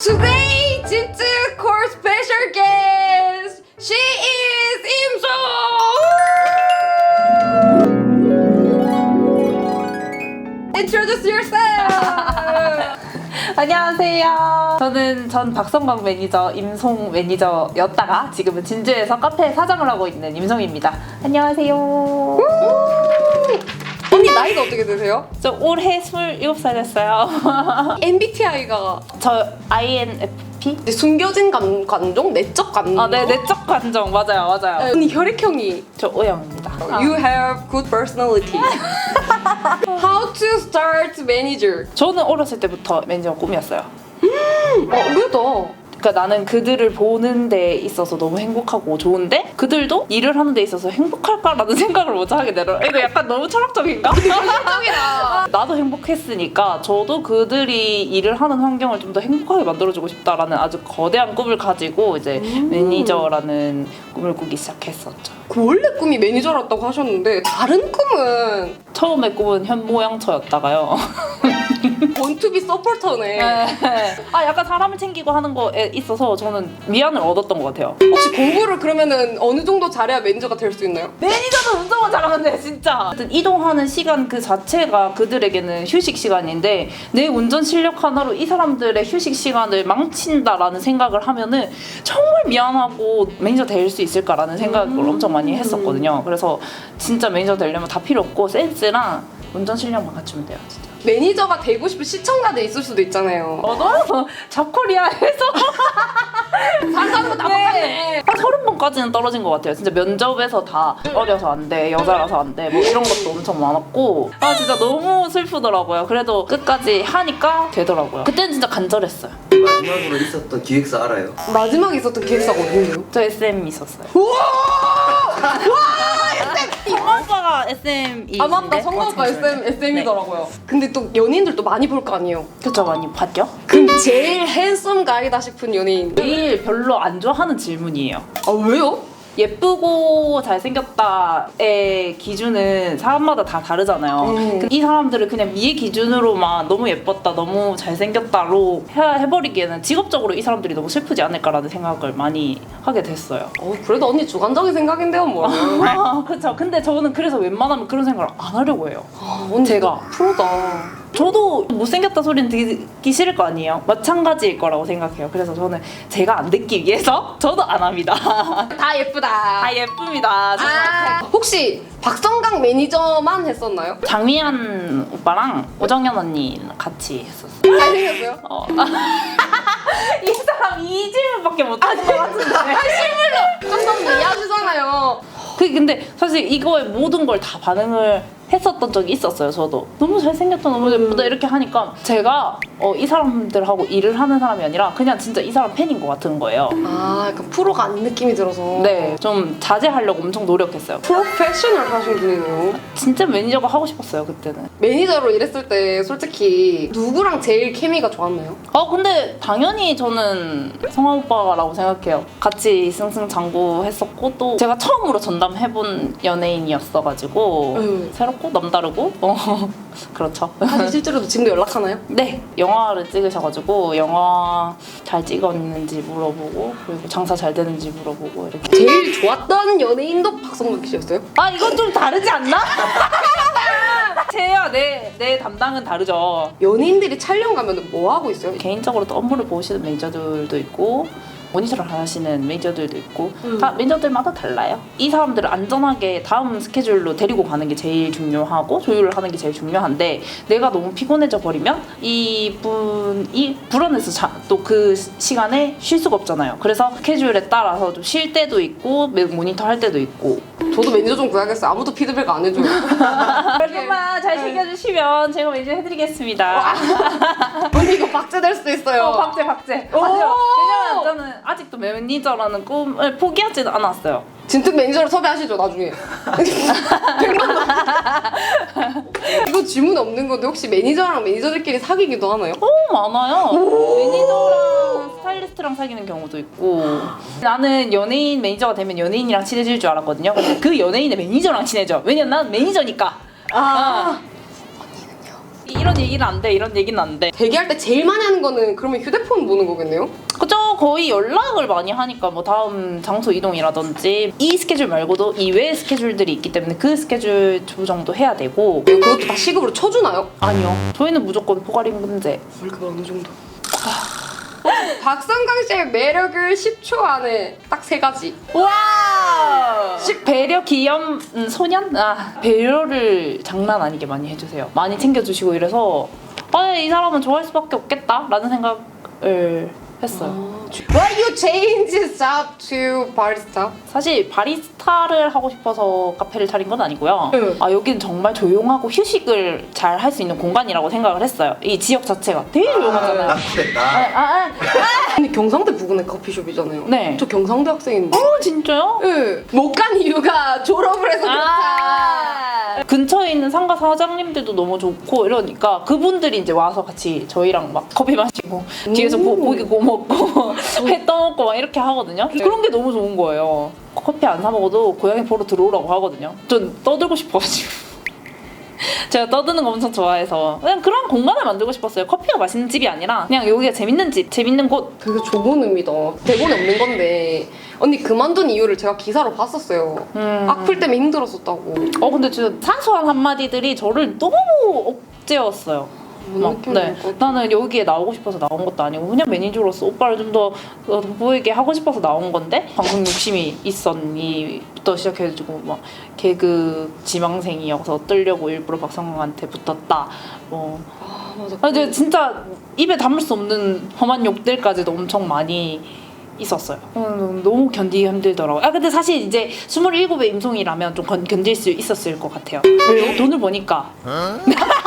Today, 진짜 core special guest. She is 임소. Introduce yourself. 안녕하세요. 저는 전 박성광 매니저, 임송 매니저였다가 지금은 진주에서 카페 사장을 하고 있는 임송입니다. 안녕하세요. 나이가 어떻게 되세요? 저 올해 27살 됐어요. MBTI가 저 INFP? 숨겨진 감, 관종, 내적 감정. 아, 네, 내적 감정. 맞아요, 맞아요. 언니 혈액형이 저 O형입니다. You have good personality. How to start manager? 저는 어렸을 때부터 매니저 꿈이었어요. 어, 의외다. 그러니까 나는 그들을 보는 데 있어서 너무 행복하고 좋은데 그들도 일을 하는 데 있어서 행복할까라는 생각을 못 하게 되더라. 이거 약간 너무 철학적인가? 깜짝이다. 나도 행복했으니까 저도 그들이 일을 하는 환경을 좀 더 행복하게 만들어주고 싶다라는 아주 거대한 꿈을 가지고 이제 매니저라는 꿈을 꾸기 시작했었죠. 그 원래 꿈이 매니저였다고 하셨는데 다른 꿈은 처음에 꿈은 현모양처였다가요. 원투비 서포터네. 아 약간 사람을 챙기고 하는 거에 있어서 저는 위안을 얻었던 것 같아요. 혹시 공부를 그러면은 어느 정도 잘해야 매니저가 될 수 있나요? 매니저도 운동만 잘하면 돼 진짜. 하여튼 이동하는 시간 그 자체가 그들에게는 휴식 시간인데 내 운전 실력 하나로 이 사람들의 휴식 시간을 망친다라는 생각을 하면은 정말 미안하고 매니저 될 수 있을까라는 생각을 음. 엄청 많이 했었거든요. 그래서 진짜 매니저 되려면 다 필요 없고 센스랑 운전 실력만 갖추면 돼요. 진짜. 매니저가 되고 싶은 시청자들 있을 수도 있잖아요. 어, 너무 잡코리아에서 사사는 다 똑같네. 한 서른 번까지는 떨어진 것 같아요. 진짜 면접에서 다 어려서 안 돼, 여자라서 안 돼, 뭐 이런 것도 엄청 많았고 아 진짜 너무 슬프더라고요. 그래도 끝까지 하니까 되더라고요. 그때는 진짜 간절했어요. 마지막으로 있었던 기획사 알아요? 마지막에 있었던 기획사가 어디예요? 저 SM 있었어요. 우와! SM이 아 맞다 성과 오빠 SM, SM이더라고요. 근데 또 연예인들도 많이 볼 거 아니에요? 그쵸 많이 봤죠? 그럼 제일 핸섬 가이다 싶은 연예인. 제일 별로 안 좋아하는 질문이에요. 아 왜요? 예쁘고 잘생겼다의 기준은 사람마다 다 다르잖아요. 음. 이 사람들을 그냥 미의 기준으로만 너무 예뻤다, 너무 잘생겼다로 해- 해버리기에는 직업적으로 이 사람들이 너무 슬프지 않을까라는 생각을 많이 하게 됐어요. 어 그래도 언니 주관적인 생각인데요 뭐. 아, 그쵸. 근데 저는 그래서 웬만하면 그런 생각을 안 하려고 해요. 아, 언니 제가. 프로다. 저도 못생겼다 소리는 듣기 싫을 거 아니에요. 마찬가지일 거라고 생각해요. 그래서 저는 제가 안 듣기 위해서 저도 안 합니다. 다 예쁘다. 다 예쁩니다. 정말. 아, 혹시 박성강 매니저만 했었나요? 장미연 오빠랑 오정연 언니 같이 했었어요. 잘생겼어요? 어. 이 사람 이 질문밖에 못하는 것 같은데. 한번 이해하시잖아요. 그 근데 사실 이거에 모든 걸 다 반응을 했었던 적이 있었어요. 저도 너무 잘생겼다, 너무 예쁘다 이렇게 하니까 제가 어, 이 사람들하고 일을 하는 사람이 아니라 그냥 진짜 이 사람 팬인 것 같은 거예요. 아, 약간 프로가 아닌 느낌이 들어서. 네, 좀 자제하려고 엄청 노력했어요. 프로페셔널 하신 분이네요. 진짜 매니저가 하고 싶었어요 그때는. 매니저로 일했을 때 솔직히 누구랑 제일 케미가 좋았나요? 어 근데 당연히 저는 성화 오빠라고 생각해요. 같이 승승장구 했었고 또 제가 처음으로 전담해본 연예인이었어가지고 음. 새롭 고 남다르고 어 그렇죠. 사실 실제로도 지금도 연락하나요? 네 영화를 찍으셔가지고 영화 잘 찍었는지 물어보고 그리고 장사 잘 되는지 물어보고 이렇게. 제일 좋았던 연예인도 박성박 씨였어요? 아 이건 좀 다르지 않나? 제야 내 내 담당은 다르죠. 연예인들이 촬영 가면 뭐 하고 있어요? 개인적으로 또 업무를 보시는 매니저들도 있고 모니터를 하시는 매니저들도 있고 음. 다 매니저들마다 달라요. 이 사람들을 안전하게 다음 스케줄로 데리고 가는 게 제일 중요하고 조율을 하는 게 제일 중요한데 내가 너무 피곤해져 버리면 이분이 불안해서 또 그 시간에 쉴 수가 없잖아요. 그래서 스케줄에 따라서 좀 쉴 때도 있고 모니터 할 때도 있고 저도 매니저 좀 구해야겠어요. 아무도 피드백 안 해줘요. 조금만 잘 챙겨주시면 제가 매니저 해드리겠습니다. 언니 이거 박제될 수도 있어요. 어, 박제 박제. 오! 아직도 매니저라는 꿈을 포기하지는 않았어요. 진특 매니저를 섭외하시죠 나중에. 100만 원. 이거 질문 없는 건데 혹시 매니저랑 매니저들끼리 사귀기도 하나요? 너무 많아요. 매니저랑 스타일리스트랑 사귀는 경우도 있고. 나는 연예인 매니저가 되면 연예인이랑 친해질 줄 알았거든요. 근데 그 연예인의 매니저랑 친해져. 왜냐면 난 매니저니까. 아. 이 이런 얘기는 안 돼. 이런 얘기는 안 돼. 대기할 때 제일 많이 하는 거는 그러면 휴대폰 보는 거겠네요? 그죠? 거의 연락을 많이 하니까 뭐 다음 장소 이동이라든지 이 스케줄 말고도 이외의 스케줄들이 있기 때문에 그 스케줄 조정도 해야 되고 그것도 다 시급으로 쳐주나요? 아니요. 저희는 무조건 포괄임 금제. 월급 어느 정도? 박성강 씨의 매력을 10초 안에 딱 세 가지. 와! 배려 기염 음, 소년? 아 배려를 장난 아니게 많이 해주세요. 많이 챙겨주시고 이래서 아 이 사람은 좋아할 수밖에 없겠다라는 생각을 했어요. Why you change job to barista? 사실 바리스타를 하고 싶어서 카페를 차린 건 아니고요. 응. 아 여기는 정말 조용하고 휴식을 잘 할 수 있는 공간이라고 생각을 했어요. 이 지역 자체가 되게 조용하잖아요. 아, 낙후됐다. 아, 아. 근데 경상대 부근의 커피숍이잖아요. 네. 저 경상대 학생인데. 어 진짜요? 네. 못간 이유가 졸업을 해서 그렇다. 아~ 근처에 있는 상가 사장님들도 너무 좋고 이러니까 그분들이 이제 와서 같이 저희랑 막 커피 마시고 뒤에서 고, 고기 구워 먹고 회 떠먹고 막 이렇게 하거든요. 그런 게 너무 좋은 거예요. 커피 안 사 먹어도 고양이 보러 들어오라고 하거든요. 전 떠들고 싶어가지고. 제가 떠드는 거 엄청 좋아해서 그냥 그런 공간을 만들고 싶었어요. 커피가 맛있는 집이 아니라 그냥 여기가 재밌는 집, 재밌는 곳. 되게 좁은 의미다. 대본에 없는 건데 언니 그만둔 이유를 제가 기사로 봤었어요. 음. 악플 때문에 힘들었었다고. 어 근데 진짜 사소한 한마디들이 저를 너무 억제였어요. 뭔 막, 느낌이 네. 나는 여기에 나오고 싶어서 나온 것도 아니고 그냥 매니저로서 오빠를 좀더 보이게 하고 싶어서 나온 건데 방송 욕심이 있었니부터 시작해가지고 막 개그 지망생이어서 뜨려고 일부러 박성광한테 붙었다 뭐 아 맞아. 아, 이제 진짜 입에 담을 수 없는 험한 욕들까지도 엄청 많이 있었어요. 음, 너무 견디기 힘들더라고요. 아 근데 사실 이제 27의 임송이라면 좀 견, 견딜 수 있었을 것 같아요. 왜요? 돈을 버니까.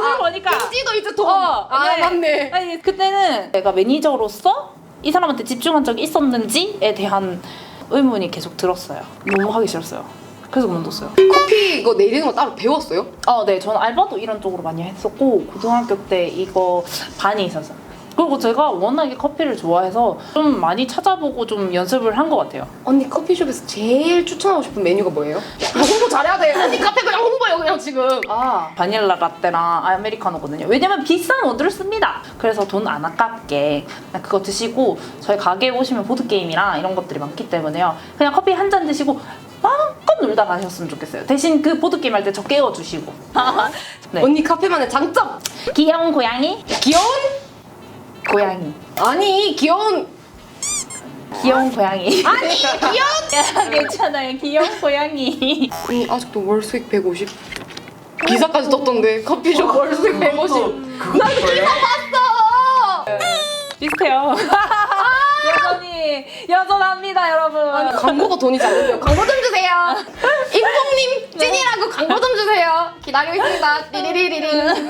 돈을 버니까. 찌도 이제 돈. 어, 아 네. 맞네. 아니 그때는 내가 매니저로서 이 사람한테 집중한 적이 있었는지에 대한 의문이 계속 들었어요. 너무 하기 싫었어요. 그래서 그만뒀어요. 커피 이거 내리는 거 따로 배웠어요? 어, 네, 저는 알바도 이런 쪽으로 많이 했었고 고등학교 때 이거 반이 있었어요. 그리고 제가 워낙에 커피를 좋아해서 좀 많이 찾아보고 좀 연습을 한 것 같아요. 언니 커피숍에서 제일 추천하고 싶은 메뉴가 뭐예요? 아, 홍보 잘해야 돼. 언니 카페 그냥 홍보해요 그냥 지금. 아, 바닐라 라떼랑 아메리카노거든요. 왜냐면 비싼 원두를 씁니다. 그래서 돈 안 아깝게 그냥 그거 드시고 저희 가게에 오시면 보드게임이랑 이런 것들이 많기 때문에요. 그냥 커피 한 잔 드시고 마음껏 놀다 가셨으면 좋겠어요. 대신 그 보드게임 할 때 저 깨워주시고. 네. 언니 카페만의 장점. 귀여운 고양이? 귀여운? 고양이. 아니 귀여운. 귀여운 고양이. 아니 귀여운. 괜찮아요. 귀여운 고양이. 언니 아직도 월 수익 150. 기사까지 떴던데 커피숍 월 수익 150. 그거 거예요? 비슷해요. 여전합니다, 여러분. 광고가 돈이지 않는데요. 광고 좀 주세요. 인봉님 찐이라고 광고 좀 주세요. 기다리고 있습니다. 띠리리리리.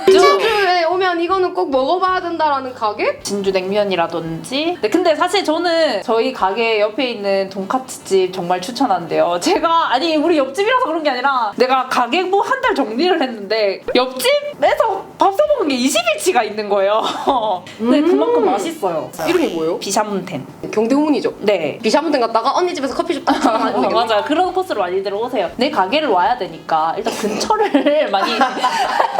진주에 오면 이거는 꼭 먹어봐야 된다라는 가게? 진주 냉면이라든지. 네, 근데 사실 저는 저희 가게 옆에 있는 돈까스집 정말 추천한대요. 제가 아니 우리 옆집이라서 그런 게 아니라 내가 가게부 한달 정리를 했는데 옆집에서 밥 사 먹은 게 20일치가 있는 거예요. 근데 그만큼 맛있어요. 이름이 뭐예요? 비샤문텐. 경대 후문이 죠. 네. 비샤문店갔다가 언니 집에서 커피숍 딱 어, 거 맞아요. 그런 코스로 많이들 오세요. 내 가게를 와야 되니까 일단 근처를 많이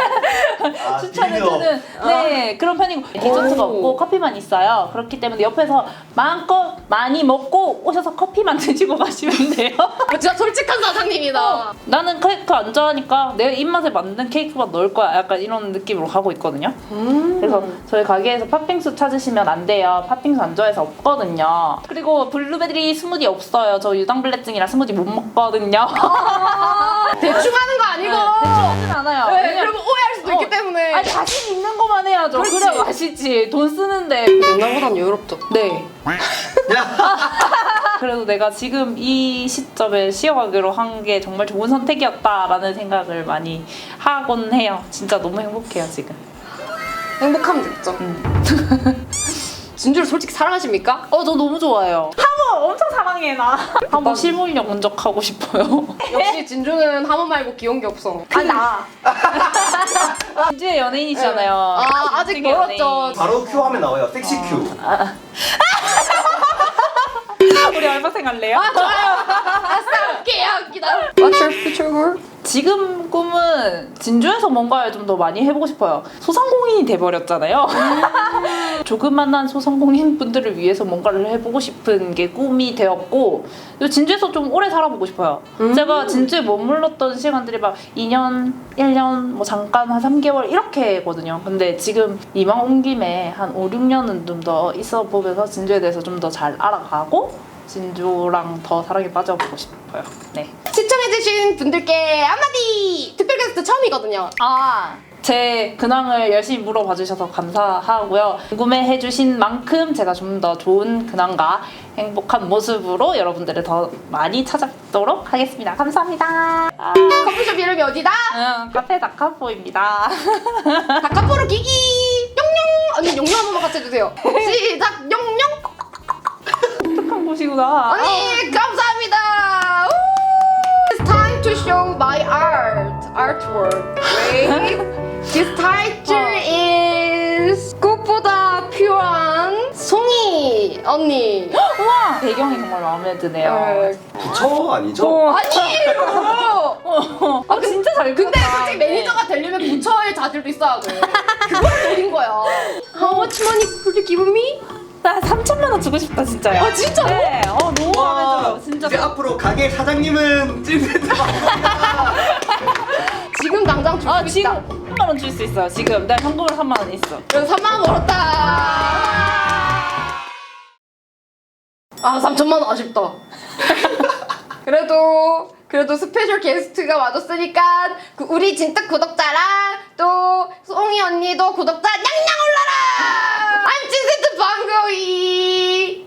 아, 추천해주는 네 그런 편이고 디저트가 오. 없고 커피만 있어요. 그렇기 때문에 옆에서 마음껏 많이 먹고 오셔서 커피만 드시고 가시면 돼요. 아, 진짜 솔직한 사장님이다. 나는 케이크 안 좋아하니까 내 입맛에 맞는 케이크만 넣을 거야. 약간 이런 느낌으로 가고 있거든요. 음. 그래서 저희 가게에서 팥빙수 찾으시면 안 돼요. 팥빙수 안 좋아해서 없거든요. 그리고 블루베리 스무디 없어요. 저 유당불내증이라 스무디 못 먹거든요. 대충 하는 거 아니고. 대충 하진 않아요. 네, 왜냐면- 그러면 수도 어. 있기 때문에. 아니 자신 있는 것만 해야죠. 그렇지. 그래 맛있지. 돈 쓰는데. 옛날보단 여유롭죠. 네. 야, 그래도 내가 지금 이 시점에 쉬어가기로 한 게 정말 좋은 선택이었다라는 생각을 많이 하곤 해요. 진짜 너무 행복해요 지금. 행복하면 됐죠. 진주를 솔직히 사랑하십니까? 어, 저 너무 좋아해요. 하모 엄청 사랑해 나. 하모 실물력 운적하고 싶어요. 역시 진주는 하모 말고 귀여운 게 없어. 아 나. 진주의 연예인이시잖아요. 아, 아직 진주의 멀었죠. 연예인. 바로 큐 하면 나와요. 섹시 큐. 우리 알바생 할래요? 아, 좋아요. 아싸, 웃기야, 웃기다. What's your future goal? 지금 꿈은 진주에서 뭔가를 좀 더 많이 해보고 싶어요. 소상공인이 돼버렸잖아요. 조그만한 소상공인 분들을 위해서 뭔가를 해보고 싶은 게 꿈이 되었고 그리고 진주에서 좀 오래 살아보고 싶어요. 음. 제가 진주에 머물렀던 시간들이 막 2년, 1년, 뭐 잠깐 한 3개월 이렇게거든요. 근데 지금 이왕 온 김에 한 5, 6년은 좀 더 있어 보면서 진주에 대해서 좀 더 잘 알아가고 진주랑 더 사랑에 빠져보고 싶어요. 네. 시청해주신 분들께 한마디! 특별 게스트 처음이거든요. 아, 제 근황을 열심히 물어봐 주셔서 감사하고요. 궁금해해 주신 만큼 제가 좀 더 좋은 근황과 행복한 모습으로 여러분들을 더 많이 찾아뵙도록 하겠습니다. 감사합니다. 아, 커피숍 이름이 어디다? 응, 카페 다카포입니다. 다카포로 기기! 용용! 언니 용용 한 번만 같이 해주세요. 시작! 용용! 착한 곳이구나. 언니 감사합니다. 우! It's time to show my art, artwork. Wait. This title is 꽃보다 필요한 송이 언니. 우와! 배경이 정말 마음에 드네요. 네. 부처 아니죠? 어, 아니에요. 아, 진짜 잘 근데. 솔직히 매니저가 되려면 부처의 자질도 있어야 돼. 그걸 노린 거야. How much money could you give me? 나 3천만 원 주고 싶다 진짜요. 아, 진짜로? 네. 어 너무 마음에 들어. 진짜. 이제 앞으로 가게 사장님은 방송입니다. 당장 줄수 아 있다. 지금 3만 원 줄 수 있어요. 지금 내가 현금으로 3만 원 있어. 그래서 3만 원 벌었다. 아 3천만 원 아쉽다. 그래도 그래도 스페셜 게스트가 와줬으니까 그 우리 진짜 구독자랑 또 송이 언니도 구독자 냥냥 올라라. I'm 진세트 방거이.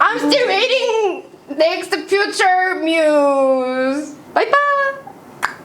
I'm still waiting next future muse. 바이바이.